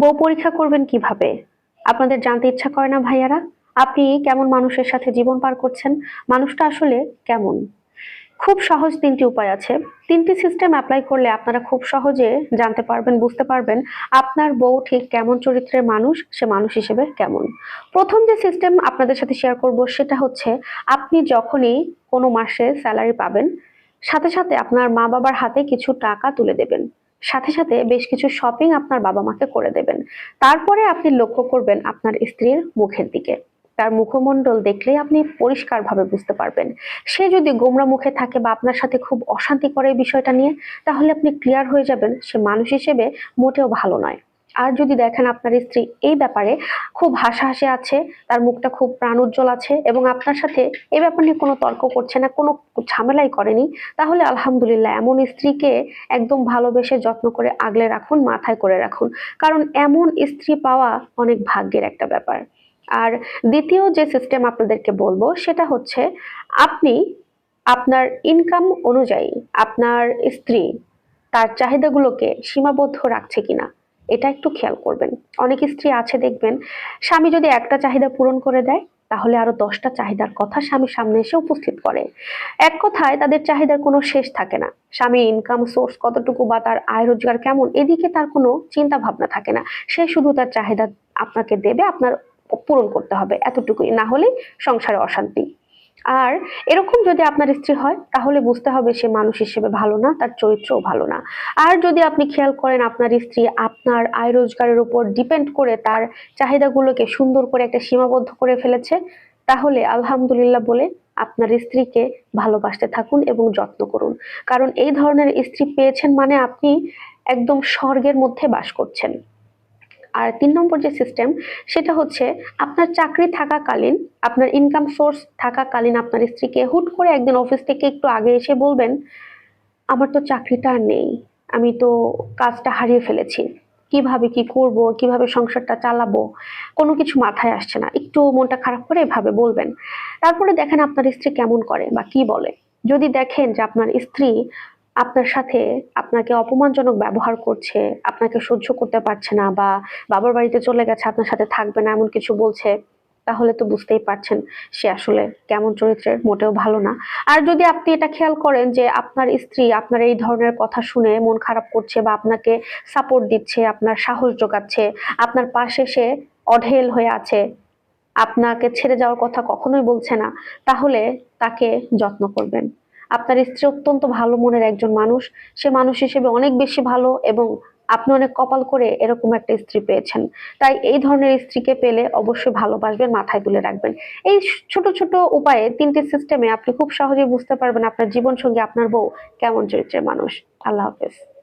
বউ পরীক্ষা করবেন কীভাবে? আপনাদের জানতে ইচ্ছা করে না ভাইয়ারা? আপনি কেমন মানুষের সাথে জীবন পার করছেন? মানুষটা আসলে কেমন? খুব সহজ তিনটি উপায় আছে। তিনটি সিস্টেম অ্যাপ্লাই করলে আপনারা খুব সহজে জানতে পারবেন, বুঝতে পারবেন আপনার বউ ঠিক কেমন চরিত্রের মানুষ, সে মানুষ হিসেবে কেমন। প্রথম যে সিস্টেম আপনাদের সাথে শেয়ার করব সেটা হচ্ছে আপনি যখনই কোনো মাসে স্যালারি পাবেন, সাথে সাথে আপনার মা বাবার হাতে কিছু টাকা তুলে দেবেন। সাথে সাথে বেশ কিছু শপিং আপনার বাবা মাকে করে দেবেন। তারপরে আপনি লক্ষ্য করবেন আপনার স্ত্রীর মুখের দিকে। তার মুখমণ্ডল দেখলে আপনি পরিষ্কারভাবে বুঝতে পারবেন। সে যদি গোমরা মুখে থাকে বা আপনার সাথে খুব অশান্তি করে এই বিষয়টা নিয়ে, তাহলে আপনি ক্লিয়ার হয়ে যাবেন, সে মানুষ হিসেবে মোটেও ভালো নয়। আর যদি দেখেন আপনার স্ত্রী এই ব্যাপারে খুব হাসাহাসি আছে, তার মুখটা খুব প্রাণোজ্জ্বল আছে এবং আপনার সাথে এই ব্যাপার নিয়ে কোনো তর্ক করছে না, কোনো ঝামেলাই করেনি, তাহলে আলহামদুলিল্লাহ এমন স্ত্রীকে একদম ভালোবেসে যত্ন করে আগলে রাখুন, মাথায় করে রাখুন। কারণ এমন স্ত্রী পাওয়া অনেক ভাগ্যের একটা ব্যাপার। আর দ্বিতীয় যে সিস্টেম আপনাদেরকে বলব, সেটা হচ্ছে আপনি আপনার ইনকাম অনুযায়ী আপনার স্ত্রী তার চাহিদাগুলোকে সীমাবদ্ধ রাখছে কিনা। এটা একটু খেয়াল করবেন। অনেক স্ত্রী আছে দেখবেন, স্বামী যদি একটা চাহিদা পূরণ করে দেয়, তাহলে আরও দশটা চাহিদার কথা স্বামীর সামনে এসে উপস্থিত করে। এক কথায় তাদের চাহিদার কোনো শেষ থাকে না। স্বামীর ইনকাম সোর্স কতটুকু বা তার আয় রোজগার কেমন, এদিকে তার কোনো চিন্তা ভাবনা থাকে না। সে শুধু তার চাহিদা আপনাকে দেবে, আপনার পূরণ করতে হবে, এতটুকুই। না হলে সংসারে অশান্তি। আর এরকম যদি আপনার স্ত্রী হয়, তাহলে বুঝতে হবে সে মানুষ হিসেবে ভালো না, তার চরিত্রও ভালো না। আর যদি আপনি খেয়াল করেন, আপনার স্ত্রী আপনার আয় রোজগারের উপর ডিপেন্ড করে তার চাহিদাগুলোকে সুন্দর করে একটা সীমাবদ্ধ করে ফেলেছে, তাহলে আলহামদুলিল্লাহ বলে আপনার স্ত্রীকে ভালোবাসতে থাকুন এবং যত্ন করুন। কারণ এই ধরনের স্ত্রী পেয়েছেন মানে আপনি একদম স্বর্গের মধ্যে বাস করছেন। আর তিন নম্বর যে সিস্টেম সেটা হচ্ছে আপনার চাকরি থাকাকালীন, আপনার ইনকাম সোর্স থাকাকালীন আপনার স্ত্রীকে হুট করে একদিন অফিস থেকে একটু আগে এসে বলবেন, আমার তো চাকরিটা আর নেই, আমি তো কাজটা হারিয়ে ফেলেছি, কীভাবে কি করব, কীভাবে সংসারটা চালাবো? কোনো কিছু মাথায় আসছে না, একটু মনটা খারাপ করে এভাবে বলবেন। তারপরে দেখেন আপনার স্ত্রী কেমন করে বা কি বলে। যদি দেখেন যে আপনার স্ত্রী আপনার সাথে আপনাকে অপমানজনক ব্যবহার করছে, আপনাকে সহ্য করতে পারছে না বা বাবার বাড়িতে চলে গেছে, আপনার সাথে থাকবে না এমন কিছু বলছে, তাহলে তো বুঝতেই পারছেন সে আসলে কেমন চরিত্রের, মোটেও ভালো না। আর যদি আপনি এটা খেয়াল করেন যে আপনার স্ত্রী আপনার এই ধরনের কথা শুনে মন খারাপ করছে বা আপনাকে সাপোর্ট দিচ্ছে, আপনার সাহস যোগাচ্ছে আপনার পাশে সে অঢেল হয়ে আছে, আপনাকে ছেড়ে যাওয়ার কথা কখনোই বলছে না, তাহলে তাকে যত্ন করবেন। আপনার স্ত্রী অত্যন্ত ভালো মনের একজন মানুষ। সে মানুষ হিসেবে অনেক বেশি ভালো এবং আপনি অনেক কপাল করে এরকম একটা স্ত্রী পেয়েছেন। তাই এই ধরনের স্ত্রীকে পেলে অবশ্যই ভালোবাসবেন, মাথায় তুলে রাখবেন। এই ছোট ছোট উপায়ে তিনটি সিস্টেমে আপনি খুব সহজেই বুঝতে পারবেন আপনার জীবন সঙ্গী আপনার বউ কেমন চরিত্রের মানুষ। আল্লাহ হাফেজ।